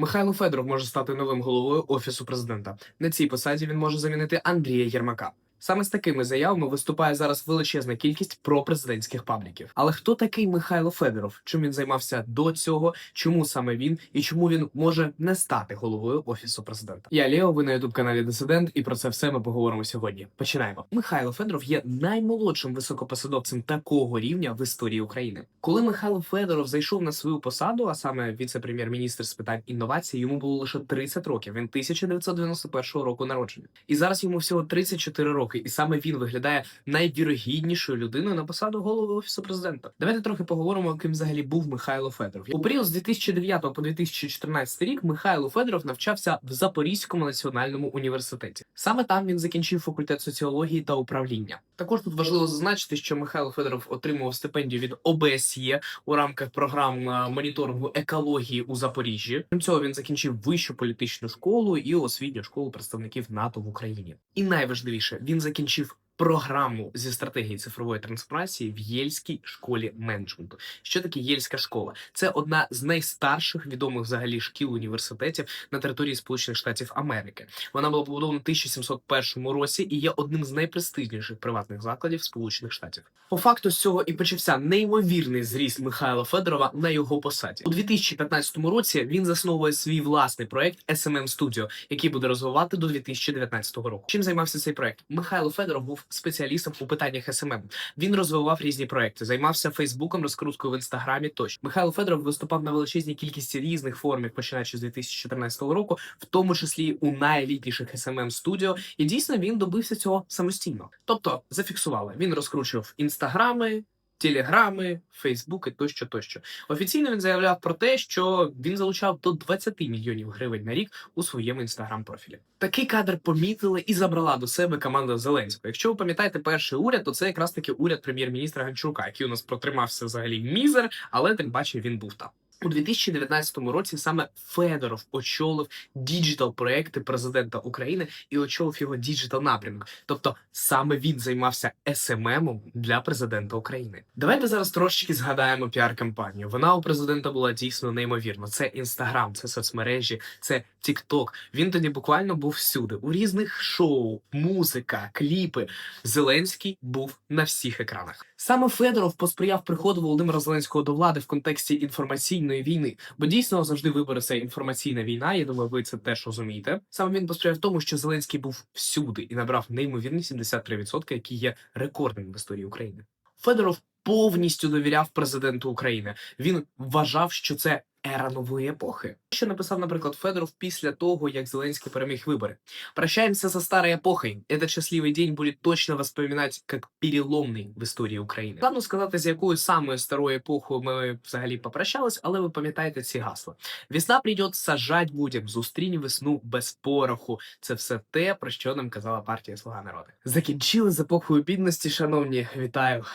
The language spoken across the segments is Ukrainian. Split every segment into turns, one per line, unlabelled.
Михайло Федоров може стати новим головою офісу президента. На цій посаді він може замінити Андрія Єрмака. Саме з такими заявами виступає зараз величезна кількість пропрезидентських пабліків. Але хто такий Михайло Федоров? Чим він займався до цього? Чому саме він і чому він може не стати головою офісу президента? Я Лео, ви на ютуб каналі Дисидент, і про це все ми поговоримо сьогодні. Починаємо. Михайло Федоров є наймолодшим високопосадовцем такого рівня в історії України. Коли Михайло Федоров зайшов на свою посаду, а саме віце-прем'єр-міністр з питань інновацій, йому було лише 30 років. Він 1991 року народження, і зараз йому всього 34 роки. І саме він виглядає найвірогіднішою людиною на посаду голови офісу президента. Давайте трохи поговоримо, ким взагалі був Михайло Федоров. У період з 2009 по 2014 рік Михайло Федоров навчався в Запорізькому національному університеті. Саме там він закінчив факультет соціології та управління. Також тут важливо зазначити, що Михайло Федоров отримував стипендію від ОБСЄ у рамках програм е, моніторингу екології у Запоріжжі. Крім цього, він закінчив вищу політичну школу і освітню школу представників НАТО в Україні. І найважливіше, він закінчив. Програму зі стратегії цифрової трансформації в Єльській школі менеджменту. Що таке Єльська школа? Це одна з найстарших відомих взагалі шкіл університетів на території Сполучених Штатів Америки. Вона була побудована в 1701 році і є одним з найпрестижніших приватних закладів Сполучених Штатів. По факту з цього і почався неймовірний зріст Михайла Федорова на його посаді. У 2015 році він засновує свій власний проект SMM Studio, який буде розвивати до 2019 року. Чим займався цей проект? Михайло Федоров був спеціалістом у питаннях СММ. Він розвивав різні проекти, займався Фейсбуком, розкруткою в інстаграмі. Тощо Михайло Федоров виступав на величезній кількості різних формів, починаючи з 2014 року, в тому числі у найелітніших SMM студіо. І дійсно він добився цього самостійно. Тобто зафіксували, він розкручував інстаграми. Телеграми, Фейсбуки тощо, тощо. Офіційно він заявляв про те, що він залучав до 20 мільйонів гривень на рік у своєму інстаграм-профілі. Такий кадр помітили і забрала до себе команда Зеленського. Якщо ви пам'ятаєте перший уряд, то це якраз таки уряд прем'єр-міністра Ганчука, який у нас протримався взагалі мізер, але тим паче він був там. У 2019 році саме Федоров очолив діджитал проекти президента України і очолив його діджитал напрямок. Тобто саме він займався СММом для президента України. Давайте зараз трошечки згадаємо піар-кампанію. Вона у президента була дійсно неймовірна. Це інстаграм, це соцмережі, це Тікток. Він тоді буквально був всюди. У різних шоу, музика, кліпи. Зеленський був на всіх екранах. Саме Федоров посприяв приходу Володимира Зеленського до влади в контексті інформаційної війни, бо дійсно завжди вибори це інформаційна війна. Я думаю, ви це теж розумієте. Саме він посприяв тому, що Зеленський був всюди і набрав неймовірні 73%, які є рекордним в історії України. Федоров повністю довіряв президенту України. Він вважав, що це ера нової епохи. Що написав, наприклад, Федоров після того, як Зеленський переміг вибори. Прощаемся со старой эпохой. Этот счастливый день будет точно воспоминать как переломний в історії України. Складно сказати, з якою самою старою епохою ми взагалі попрощались, але ви пам'ятаєте ці гасла. Весна прийде, сажать будем, зустрінь весну без пороху. Це все те, про що нам казала партія Слуга народу. Закінчили з епохою бідності, шановні. Вітаю.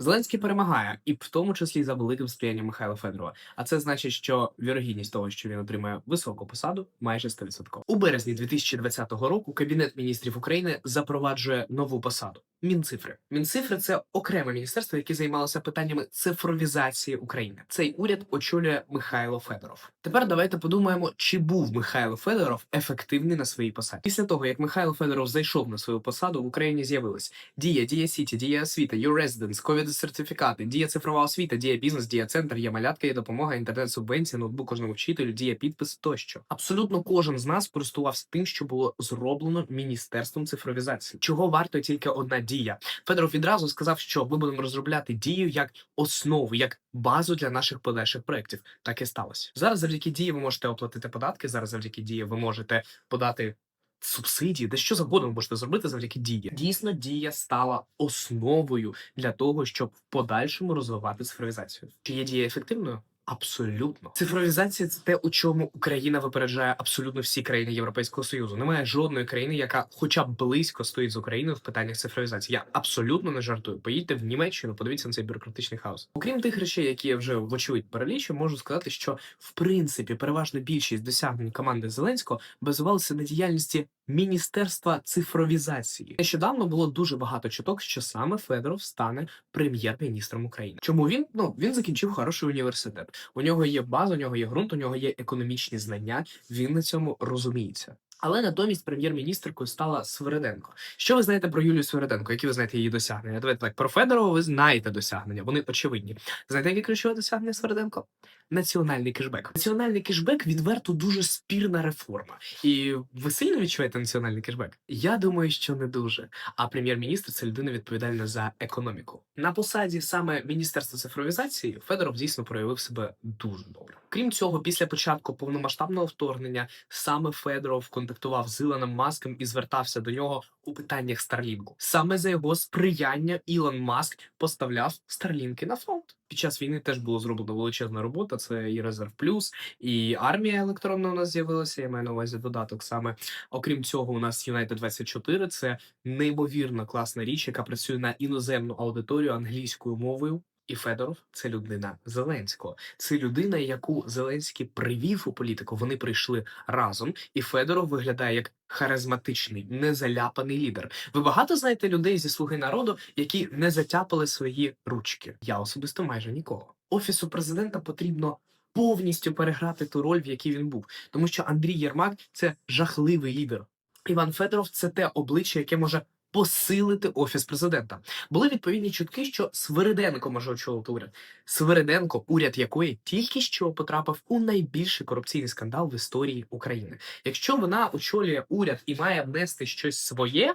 Зеленський перемагає, і в тому числі за великим сприянням Михайла Федорова. А це значить, що вірогідність того, що він отримає високу посаду, майже 100%. У березні 2020 року Кабінет міністрів України запроваджує нову посаду. Мінцифри. Мінцифри це окреме міністерство, яке займалося питаннями цифровізації України. Цей уряд очолює Михайло Федоров. Тепер давайте подумаємо, чи був Михайло Федоров ефективний на своїй посаді. Після того, як Михайло Федоров зайшов на свою посаду, в Україні з'явились Дія, Дія Сіті, Дія освіта, Your ковід сертифікати, Дія цифрова освіта, Дія бізнес, Дія центр, є малятка, є допомога, інтернет субвенція, ноутбук кожному вчителю, Дія підпис тощо. Абсолютно кожен з нас користувався тим, що було зроблено міністерством цифровізації. Чого варто тільки одна дія? Федоров відразу сказав, що ми будемо розробляти дію як основу, як базу для наших подальших проєктів. Так і сталося. Зараз завдяки дії ви можете оплатити податки. Зараз завдяки дії ви можете подати. Субсидії, де що завгодно ви можете зробити завдяки дії. Дійсно, дія стала основою для того, щоб в подальшому розвивати цифровізацію. Чи є дія ефективною? Абсолютно, цифровізація це те, у чому Україна випереджає абсолютно всі країни Європейського союзу. Немає жодної країни, яка, хоча б близько стоїть з Україною в питаннях цифровізації. Я абсолютно не жартую. Поїдьте в Німеччину, подивіться на цей бюрократичний хаос. Окрім тих речей, які я вже вочевидь перелічу, можу сказати, що в принципі переважна більшість досягнень команди Зеленського базувалися на діяльності міністерства цифровізації. Нещодавно було дуже багато чуток, що саме Федоров стане прем'єр-міністром України. Чому він? Ну він закінчив хороший університет. У нього є база, у нього є ґрунт, у нього є економічні знання. Він на цьому розуміється. Але натомість прем'єр-міністркою стала Свириденко. Що ви знаєте про Юлію Свириденко? Які ви знаєте її досягнення? Давайте так про Федорова ви знаєте досягнення, вони очевидні. Знаєте, яке ключове досягнення Свириденко? Національний кешбек. Національний кешбек відверто дуже спірна реформа. І ви сильно відчуваєте національний кешбек? Я думаю, що не дуже. А прем'єр-міністр це людина відповідальна за економіку. На посаді саме міністерства цифровізації Федоров дійсно проявив себе дуже добре. Крім цього, після початку повномасштабного вторгнення саме Федоров контактував з Ілоном Маском і звертався до нього у питаннях Старлінку. Саме за його сприяння Ілон Маск поставляв Старлінки на фронт. Під час війни теж було зроблено величезна робота. Це і резерв плюс, і армія електронна у нас з'явилася. Я маю на увазі додаток саме. Окрім цього, у нас United 24 це неймовірно класна річ, яка працює на іноземну аудиторію англійською мовою. І Федоров це людина Зеленського. Це людина, яку Зеленський привів у політику. Вони прийшли разом, і Федоров виглядає як харизматичний, незаляпаний лідер. Ви багато знаєте людей зі слуги народу, які не затяпали свої ручки. Я особисто майже нікого. Офісу президента потрібно повністю переграти ту роль, в якій він був, тому що Андрій Єрмак це жахливий лідер. Іван Федоров це те обличчя, яке може посилити офіс президента. Були відповідні чутки, що Свириденко може очолити уряд. Свириденко, уряд якої тільки що потрапив у найбільший корупційний скандал в історії України. Якщо вона очолює уряд і має внести щось своє,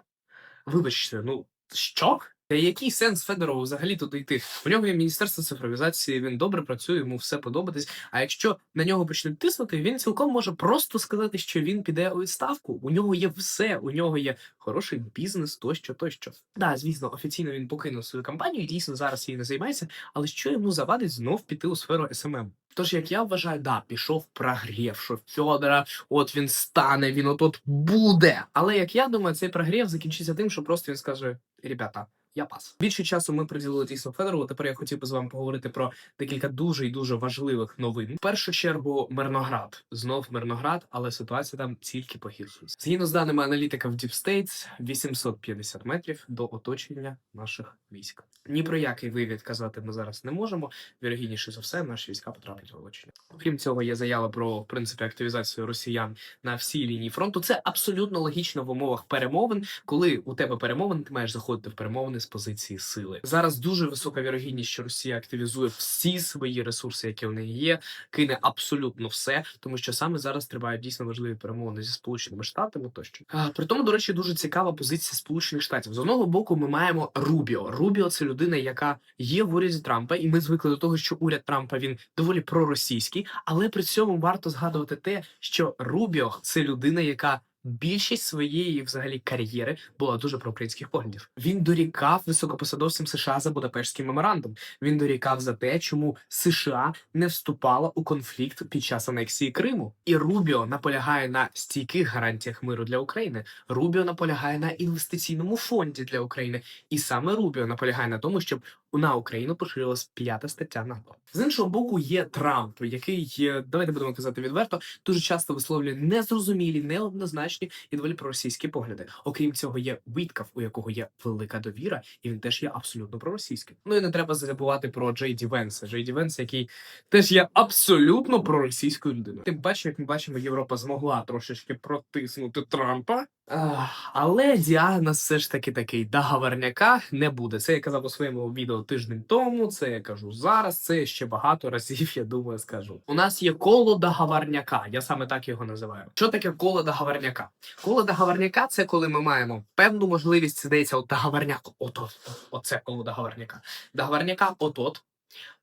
вибачте, ну що? Та який сенс Федорову взагалі туди йти? У нього є міністерство цифровізації, він добре працює, йому все подобатись. А якщо на нього почнуть тиснути, він цілком може просто сказати, що він піде у відставку. У нього є все, у нього є хороший бізнес, тощо, тощо. Да, звісно, офіційно він покинув свою кампанію, і дійсно зараз її не займається. Але що йому завадить знов піти у сферу СММ? Тож, як я вважаю, да, пішов прогрів, що Федора, от він стане, він от буде. Але як я думаю, цей прогрів закінчиться тим, що просто він скаже: ребята. Я пас. Більше часу ми приділили дійсно Федорову. Тепер я хотів би з вами поговорити про декілька дуже і дуже важливих новин. В першу чергу Мирноград. Знов Мирноград, але ситуація там тільки погіршується. Згідно з даними аналітика в Deep States, 850 метрів до оточення наших військ. Ні про який вивід казати ми зараз не можемо. Вірогідніше за все, наші війська потраплять в оточення. Окрім цього, є заява про в принципі активізацію росіян на всій лінії фронту. Це абсолютно логічно в умовах перемовин. Коли у тебе перемовини, ти маєш заходити в перемовини з позиції сили. Зараз дуже висока вірогідність, що Росія активізує всі свої ресурси, які в неї є, кине абсолютно все, тому що саме зараз тривають дійсно важливі перемовини зі сполученими штатами. Тощо а, при тому, до речі, дуже цікава позиція Сполучених Штатів. З одного боку, ми маємо Рубіо. Рубіо це людина, яка є в уряді Трампа, і ми звикли до того, що уряд Трампа він доволі проросійський, але при цьому варто згадувати те, що Рубіо це людина, яка більшість своєї взагалі кар'єри була дуже проукраїнських поглядів. Він дорікав високопосадовцям США за Будапештський меморандум. Він дорікав за те, чому США не вступала у конфлікт під час анексії Криму. І Рубіо наполягає на стійких гарантіях миру для України. Рубіо наполягає на інвестиційному фонді для України, і саме Рубіо наполягає на тому, щоб на Україну поширилась п'ята стаття НАТО. З іншого боку, є Трамп, який давайте будемо казати відверто, дуже часто висловлює незрозумілі, неоднозначні і доволі проросійські погляди. Окрім цього, є Віткав, у якого є велика довіра, і він теж є абсолютно проросійським. Ну і не треба забувати про Джей Ді Венса. Джей Ді який теж є абсолютно проросійською людиною. Тим паче, як ми бачимо, Європа змогла трошечки протиснути Трампа. Ах, але діагноз все ж таки такий договорняка не буде. Це я казав у своєму відео тиждень тому. Це я кажу зараз. Це ще багато разів. Я думаю, скажу. У нас є коло договорняка. Я саме так його називаю. Що таке коло договорняка? Коло договорняка це коли ми маємо певну можливість здається, от договорняк. От, от, оце коло договорняка. Договорняка, от от.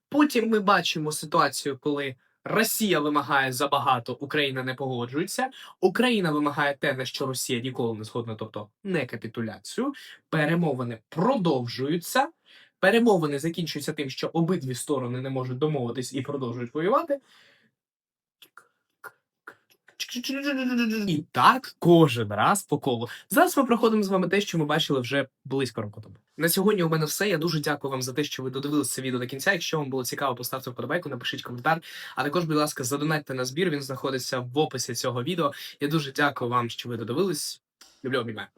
Потім ми бачимо ситуацію, коли. Росія вимагає забагато, Україна не погоджується. Україна вимагає те, на що Росія ніколи не згодна, тобто не капітуляцію. Перемовини продовжуються. Перемовини закінчуються тим, що обидві сторони не можуть домовитись і продовжують воювати. І так кожен раз по колу. Зараз ми проходимо з вами те, що ми бачили вже близько року тому. На сьогодні у мене все. Я дуже дякую вам за те, що ви додивилися це відео до кінця. Якщо вам було цікаво, поставте вподобайку, напишіть коментар. А також, будь ласка, задонатьте на збір. Він знаходиться в описі цього відео. Я дуже дякую вам, що ви додивились. Люблю обіймаю.